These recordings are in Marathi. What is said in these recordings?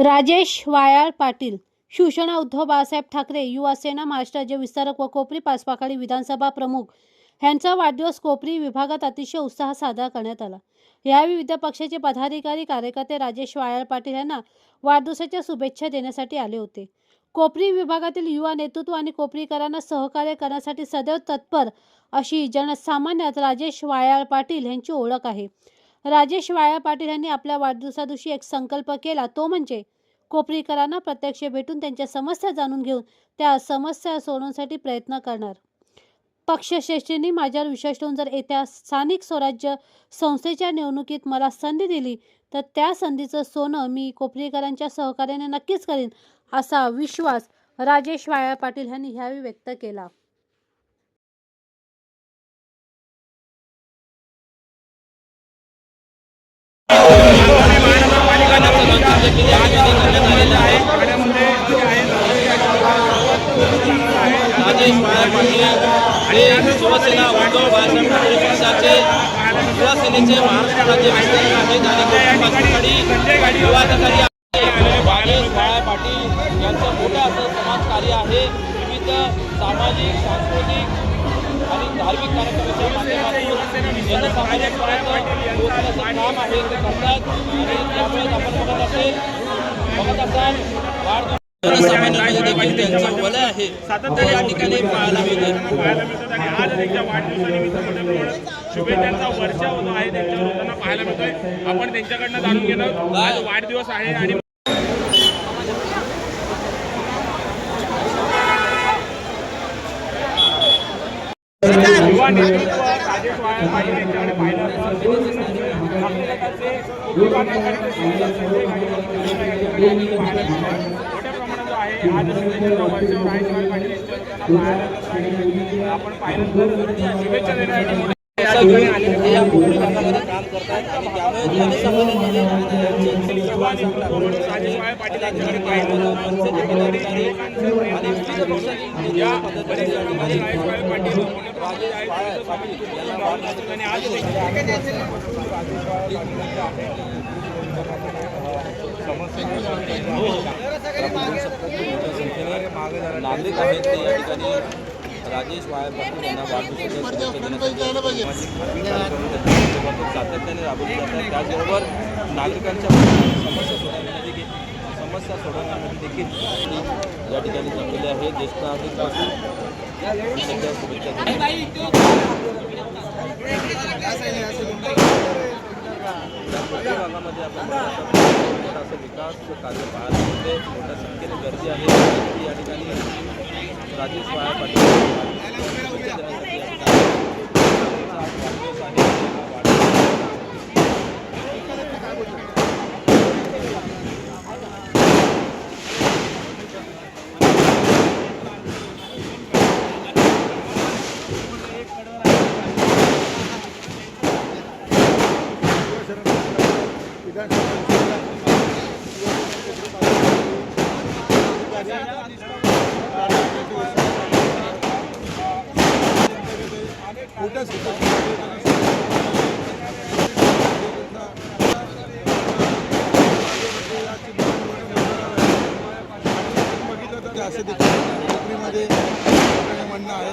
राजेश वायाळ पाटील शिवसेना उद्धव बाळासाहेब ठाकरे युवा सेना महाराष्ट्र विस्तारक व कोपरी पाचपाखाडी विधानसभा प्रमुख ह्यांचा वाढदिवस कोपरी विभागात अतिशय उत्साहात साजरा करण्यात आला. यावेळी विविध पक्षाचे पदाधिकारी कार्यकर्ते राजेश वायाळ पाटील यांना वाढदिवसाच्या शुभेच्छा देण्यासाठी आले होते. कोपरी विभागातील युवा नेतृत्व आणि कोपरीकरांना सहकार्य करण्यासाठी सदैव तत्पर अशी जनसामान्यात राजेश वायाळ पाटील यांची ओळख आहे. राजेश वाळ्या पाटील यांनी आपल्या वाढदिवसादिवशी एक संकल्प केला. तो म्हणजे कोपरीकरांना प्रत्यक्ष भेटून त्यांच्या समस्या जाणून घेऊन त्या समस्या सोडवण्यासाठी प्रयत्न करणार. पक्षश्रेष्ठींनी माझ्यावर विश्वास ठेवून जर येत्या स्थानिक स्वराज्य संस्थेच्या निवडणुकीत मला संधी दिली तर त्या संधीचं सोनं मी कोपरीकरांच्या सहकार्याने नक्कीच करीन असा विश्वास राजेश वाया पाटील यांनी ह्यावेळी व्यक्त केला. शिवसेना उद्धव बाळासाहेब ठाकरे पक्षाचे शिवसेनेचे महाराष्ट्र राज्य विस्तारक आहेत आणि पाचवाडी युवाधिकारी पाटील यांचं मोठं असं समाजकार्य आहे. विविध सामाजिक सांस्कृतिक आणि धार्मिक कार्यक्रमाच्या माध्यमातून जनसामान्यांपर्यंत पोहोचण्याचं काम आहे. ते करतात आणि त्यामुळेच आपण बघत असेल बघत असाल वाढ आहे? ते या ठिकाणी पाहायला मिळते पाहायला मिळतात आणि आज त्यांच्या वाढदिवसानिमित्त मोठ्या प्रमाणात शुभेच्छांचा वर्षा होतो आहे. त्यांच्यावर होताना पाहायला मिळतोय. आपण त्यांच्याकडनं जाणून घेणं आज वाढदिवस आहे आणि युवा नेतृत्व राजेश वाया पाटील यांच्याकडे पाहिलं तर आहे आज आपण पाहिलं शुभेच्छा देण्यासाठी या आज नागरिक आहेत ते या ठिकाणी. राजेश वाळे पाटील यांना वाढदिवसाच्या सातत्याने राबवले जातात त्याचबरोबर नागरिकांच्या समस्या सोडवण्यामध्ये देखील समस्या सोडवण्यामध्ये देखील या ठिकाणी जमलेले आहे. ज्येष्ठ सध्या शुभेच्छा देतात. भागामध्ये आपण मोठा असं विकास कार्य पाहायला मिळते मोठ्या संख्येने गर्दी आहे या ठिकाणी राजेश बाळा पाटील शुभेच्छा देण्यासाठी या ठिकाणी त्यांचा आज वाढदिवस आहे हा वाढदिवस बघितलं तर असं देखील नोकरीमध्ये लोकांचं म्हणणं आहे.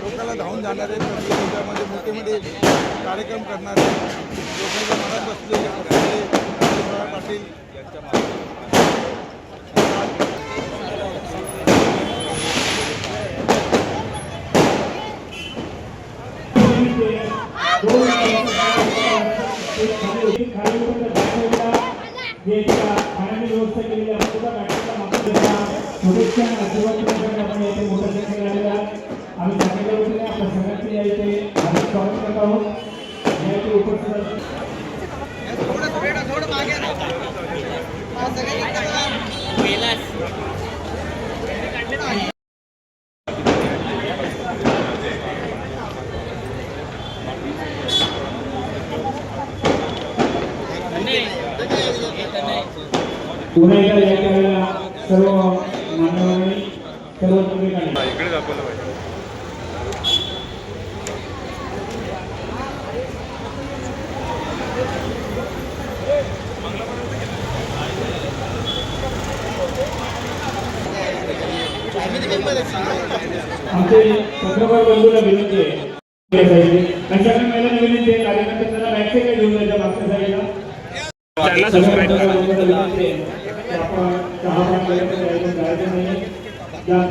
लोकांना धावून जाणारे प्रत्येक जिल्ह्यामध्ये मोठे मोठे कार्यक्रम करणारे लोकांच्या मनात बसलेले असलेले पाटील व्यवस्था केलेली आहे सुद्धा बॅटरीचा वापर केला शुभेच्छा आणि आशीर्वाद करण्यासाठी आपण येथे मोठ्या संख्येने आलेला आहात. आम्ही सांगितलं होतं की आपण सगळ्यांनी या इथे आम्ही स्वागत करत आहोत या उपस्थित असलेल्या पुन्हा एकदा या ठिकाणी सर्व मान्यवरांनी सर्व नागरिकांनी आमचे चंद्रभाऊ बंधूला विनंती आहे. महिलांना विनंती कार्यकर्ते घेऊन जायच्या मागच्या साईडला सबस्क्राईब पाणी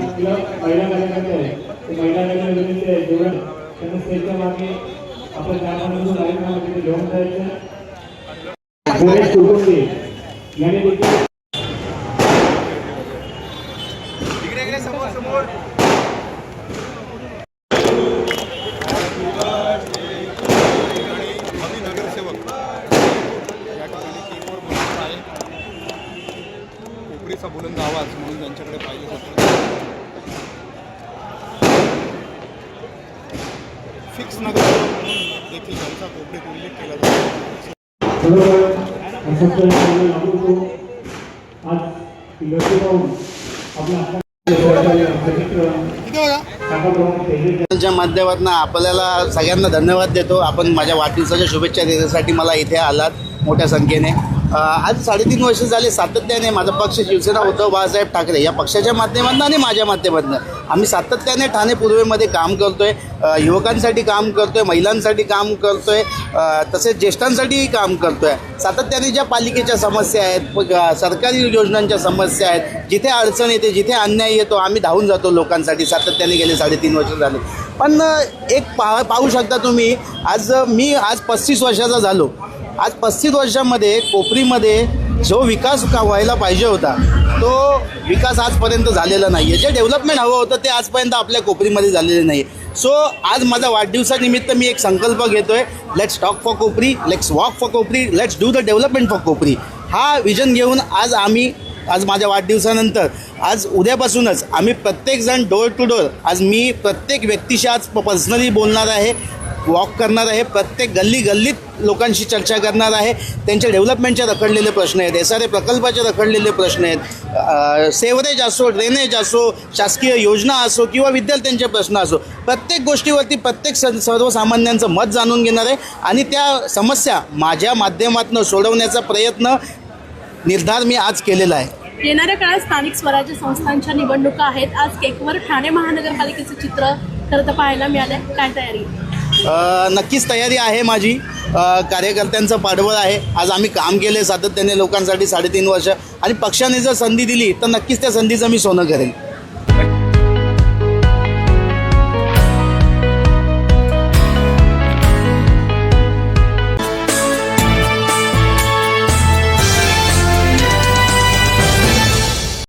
आपल्या महिला कार्यकर्ते ते महिला विनंती आहे जेवढं त्यांना स्टेजच्या मागे आपण चहा पाणी कार्यक्रमामध्ये घेऊन जायचं. यांनी देखील आम्ही नगरसेवक या ठिकाणी आहे कोपरीचा बुलंद आवाज म्हणून त्यांच्याकडे पाहिजे फिक्स नगर देखील त्यांचा कोपरीत उल्लेख केला जातो आज पाहून च्या माध्यमातून आपल्याला सगळ्यांना धन्यवाद देतो. आपण माझ्या वाढदिवसाच्या शुभेच्छा देण्यासाठी मला इथे आलात मोठ्या संख्येने. आज साडेतीन वर्ष झाले सातत्याने माझा पक्ष शिवसेना उद्धव बाळासाहेब ठाकरे या पक्षाच्या माध्यमातून आणि माझ्या माध्यमातून. आम्ही सातत्याने ठाणे पूर्वेमध्ये काम करतोय युवकांसाठी काम करतोय महिलांसाठी काम करतोय तसेच ज्येष्ठांसाठीही काम करतोय. सातत्याने ज्या पालिकेच्या समस्या आहेत सरकारी योजनांच्या समस्या आहेत जिथे अडचण येते जिथे अन्याय येतो आम्ही धावून जातो लोकांसाठी. सातत्याने गेले साडेतीन वर्ष झाले. पण एक पा पाहू शकता तुम्ही आज मी आज पस्तीस वर्षाचा झालो. आज पस्तीस वर्षामध्ये कोपरीमध्ये जो विकास व्हायला पाहिजे होता तो विकास आजपर्यंत झालेला नाही आहे जे डेव्हलपमेंट हवं होतं ते आजपर्यंत आपल्या कोपरीमध्ये झालेलं नाही सो आज माझा वाढदिवसानिमित्त मी एक संकल्प घेतोय let's talk for Kopri let's walk for Kopri let's do the development for Kopri. हा विजन घेऊन आज आम्ही आज माझ्या वाढदिवसानंतर आज उद्यापासूनच आम्ही प्रत्येकजण डोर टू डोर आज मी प्रत्येक व्यक्तीशी आज पर्सनली बोलणार आहे. वॉक करणार आहे. प्रत्येक गल्ली गल्लीत लोकांशी चर्चा करणार आहे. त्यांच्या डेव्हलपमेंटचे रखडलेले प्रश्न आहेत. एस आर ए प्रकल्पाचे रखडलेले प्रश्न आहेत. सेवरेज असो ड्रेनेज असो शासकीय योजना असो किंवा विद्यार्थ्यांचे प्रश्न असो प्रत्येक गोष्टीवरती प्रत्येक स सर्वसामान्यांचं मत जाणून घेणार आहे. आणि त्या समस्या माझ्या माध्यमातून सोडवण्याचा प्रयत्न निर्धार मी आज केलेला आहे. येणाऱ्या काळात स्थानिक स्वराज्य संस्थांच्या निवडणुका आहेत. आज केकवर ठाणे महानगरपालिकेचं चित्र खरं तर पाहायला मिळालं काय तयारी? नक्कीच तयारी आहे माझी. कार्यकर्त्यांचं पाठबळ आहे. आज आम्ही काम केले सातत्याने लोकांसाठी साडेतीन वर्ष. आणि पक्षाने जर संधी दिली तर नक्कीच त्या संधीचं मी सोनं करेन.